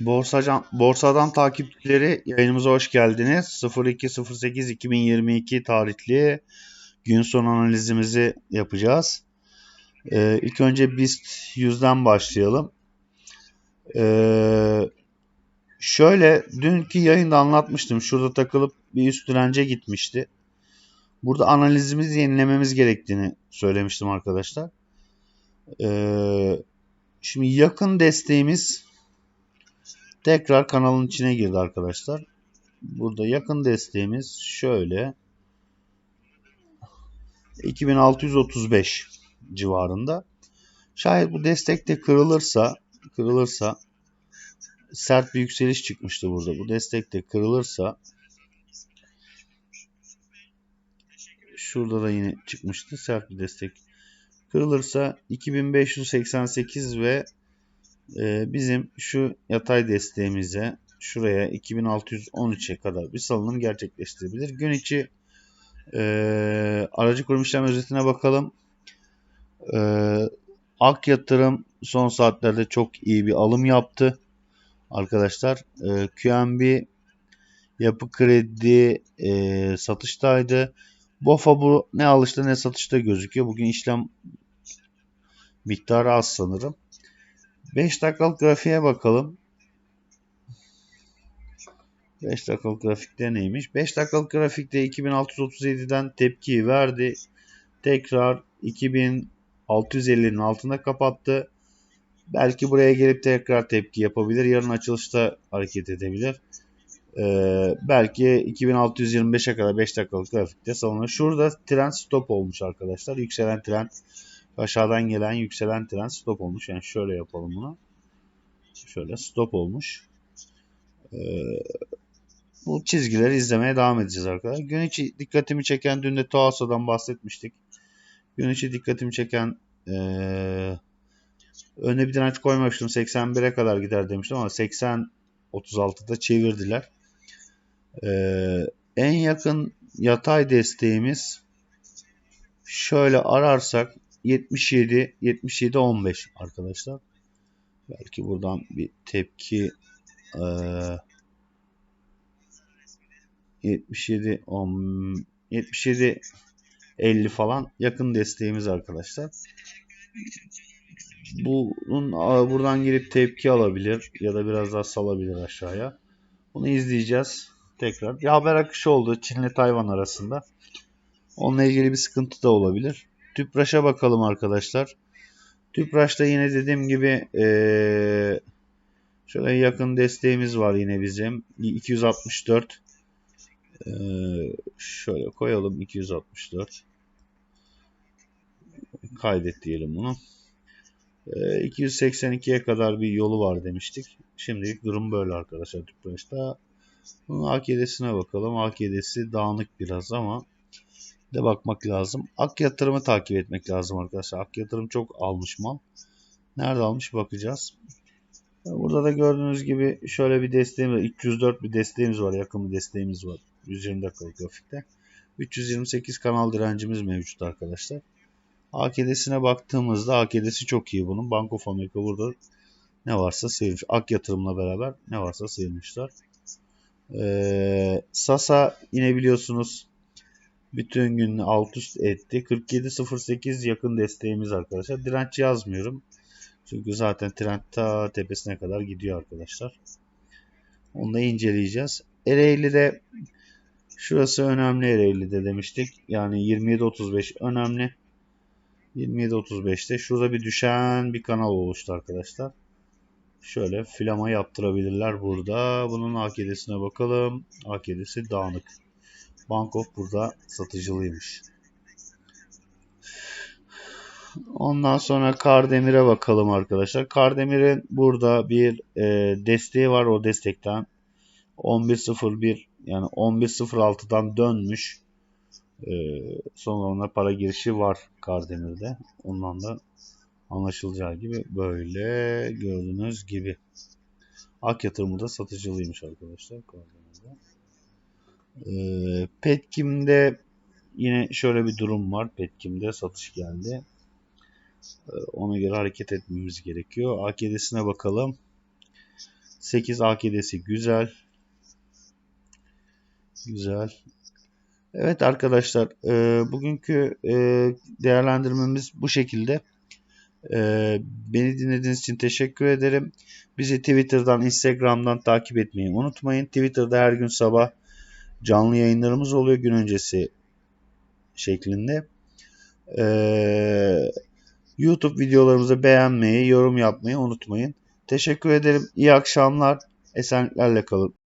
Borsacan, borsadan takipçileri yayınımıza hoş geldiniz. 02.08.2022 tarihli gün sonu analizimizi yapacağız. Ee, ilk önce BIST 100'den başlayalım. Ee, şöyle dünkü yayında anlatmıştım. Şurada takılıp bir üst dirence gitmişti. Burada analizimizi yenilememiz gerektiğini söylemiştim arkadaşlar. Ee, şimdi yakın desteğimiz tekrar kanalın içine girdi arkadaşlar. Burada yakın desteğimiz şöyle 2635 civarında. Şayet bu destek de kırılırsa kırılırsa sert bir yükseliş çıkmıştı burada. Bu destek de kırılırsa şurada da yine çıkmıştı sert bir destek. Kırılırsa 2588 ve e, bizim şu yatay desteğimize şuraya 2613'e kadar bir salınım gerçekleştirebilir. Gün içi e, aracı kurum işlem özetine bakalım. E, Ak Yatırım son saatlerde çok iyi bir alım yaptı. Arkadaşlar e, QNB yapı kredi e, satıştaydı. BOFA bu ne alışta ne satışta gözüküyor. Bugün işlem miktarı az sanırım. 5 dakikalık grafiğe bakalım. 5 dakikalık grafikte neymiş? 5 dakikalık grafikte 2637'den tepki verdi. Tekrar 2650'nin altında kapattı. Belki buraya gelip tekrar tepki yapabilir. Yarın açılışta hareket edebilir. Ee, belki 2625'e kadar 5 dakikalık grafikte salınır. Şurada trend stop olmuş arkadaşlar. Yükselen trend aşağıdan gelen yükselen trend stop olmuş. Yani şöyle yapalım bunu. Şöyle stop olmuş. Ee, bu çizgileri izlemeye devam edeceğiz arkadaşlar. Gün içi dikkatimi çeken dün de Toasa'dan bahsetmiştik. Gün içi dikkatimi çeken ee, önüne bir direnç koymamıştım. 81'e kadar gider demiştim ama 80 36'da çevirdiler. Ee, en yakın yatay desteğimiz şöyle ararsak 77 77 15 arkadaşlar. Belki buradan bir tepki e, 77 10, 77 50 falan yakın desteğimiz arkadaşlar. Bunun buradan girip tepki alabilir ya da biraz daha salabilir aşağıya. Bunu izleyeceğiz tekrar. Bir haber akışı oldu Çin ile Tayvan arasında. Onunla ilgili bir sıkıntı da olabilir. Tüpraş'a bakalım arkadaşlar. Tüpraş'ta yine dediğim gibi ee, şöyle yakın desteğimiz var yine bizim. 264 ee, şöyle koyalım 264 kaydet diyelim bunu. 282'ye kadar bir yolu var demiştik. Şimdilik durum böyle arkadaşlar Tüpraş'ta. Bunun AKD'sine bakalım. AKD'si dağınık biraz ama de bakmak lazım. Ak yatırımı takip etmek lazım arkadaşlar. Ak yatırım çok almış mal. Nerede almış bakacağız. Burada da gördüğünüz gibi şöyle bir desteğimiz var. 304 bir desteğimiz var. Yakın bir desteğimiz var. 120 dakikalık grafikte. 328 kanal direncimiz mevcut arkadaşlar. AKD'sine baktığımızda AKD'si çok iyi bunun. Bank of America burada ne varsa sıyırmış. Ak yatırımla beraber ne varsa sıyırmışlar. Ee, Sasa yine biliyorsunuz bütün gün alt üst etti. 47.08 yakın desteğimiz arkadaşlar. Direnç yazmıyorum. Çünkü zaten trend ta tepesine kadar gidiyor arkadaşlar. Onu da inceleyeceğiz. Ereğli'de şurası önemli Ereğli'de demiştik. Yani 27.35 önemli. 27.35'te şurada bir düşen bir kanal oluştu arkadaşlar. Şöyle flama yaptırabilirler burada. Bunun AKD'sine bakalım. AKD'si dağınık. Bank of burada satıcılıymış. Ondan sonra Kardemir'e bakalım arkadaşlar. Kardemir'in burada bir e, desteği var. O destekten 11.01 yani 11.06'dan dönmüş. E, son zamanlarda para girişi var Kardemir'de. Ondan da anlaşılacağı gibi böyle gördüğünüz gibi. Ak yatırımı da satıcılıymış arkadaşlar. Kardemir'de. E, Petkim'de yine şöyle bir durum var. Petkim'de satış geldi. Ona göre hareket etmemiz gerekiyor. AKD'sine bakalım. 8 AKD'si güzel. Güzel. Evet arkadaşlar e, bugünkü e, değerlendirmemiz bu şekilde. E, beni dinlediğiniz için teşekkür ederim. Bizi Twitter'dan, Instagram'dan takip etmeyi unutmayın. Twitter'da her gün sabah canlı yayınlarımız oluyor gün öncesi şeklinde. Ee, YouTube videolarımızı beğenmeyi, yorum yapmayı unutmayın. Teşekkür ederim. İyi akşamlar. Esenliklerle kalın.